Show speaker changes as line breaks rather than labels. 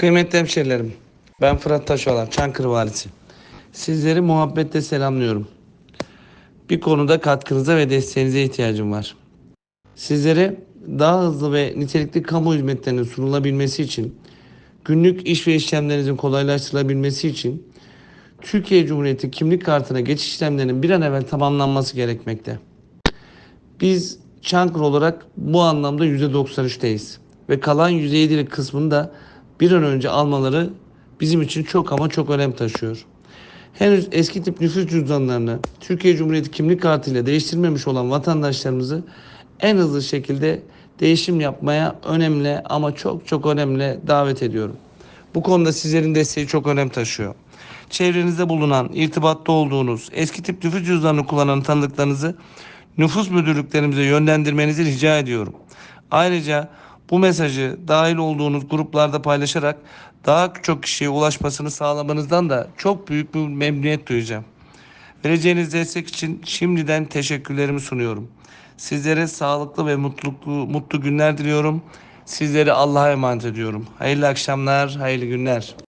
Kıymetli hemşerilerim, ben Fırat Taşoğlan, Çankırı Valisi. Sizleri muhabbetle selamlıyorum. Bir konuda katkınıza ve desteğinize ihtiyacım var. Sizlere daha hızlı ve nitelikli kamu hizmetlerinin sunulabilmesi için, günlük iş ve işlemlerinizin kolaylaştırılabilmesi için Türkiye Cumhuriyeti kimlik kartına geçiş işlemlerinin bir an evvel tamamlanması gerekmekte. Biz Çankırı olarak bu anlamda %93'teyiz. Ve kalan %7'lik kısmını da bir an önce almaları bizim için çok ama çok önem taşıyor. Henüz eski tip nüfus cüzdanlarını Türkiye Cumhuriyeti kimlik kartıyla değiştirmemiş olan vatandaşlarımızı en hızlı şekilde değişim yapmaya önemli ama çok çok önemli davet ediyorum. Bu konuda sizlerin desteği çok önem taşıyor. Çevrenizde bulunan, irtibatta olduğunuz, eski tip nüfus cüzdanını kullanan tanıdıklarınızı nüfus müdürlüklerimize yönlendirmenizi rica ediyorum. Ayrıca bu mesajı dahil olduğunuz gruplarda paylaşarak daha çok kişiye ulaşmasını sağlamanızdan da çok büyük bir memnuniyet duyacağım. Vereceğiniz destek için şimdiden teşekkürlerimi sunuyorum. Sizlere sağlıklı ve mutluluklu mutlu günler diliyorum. Sizleri Allah'a emanet ediyorum. Hayırlı akşamlar, hayırlı günler.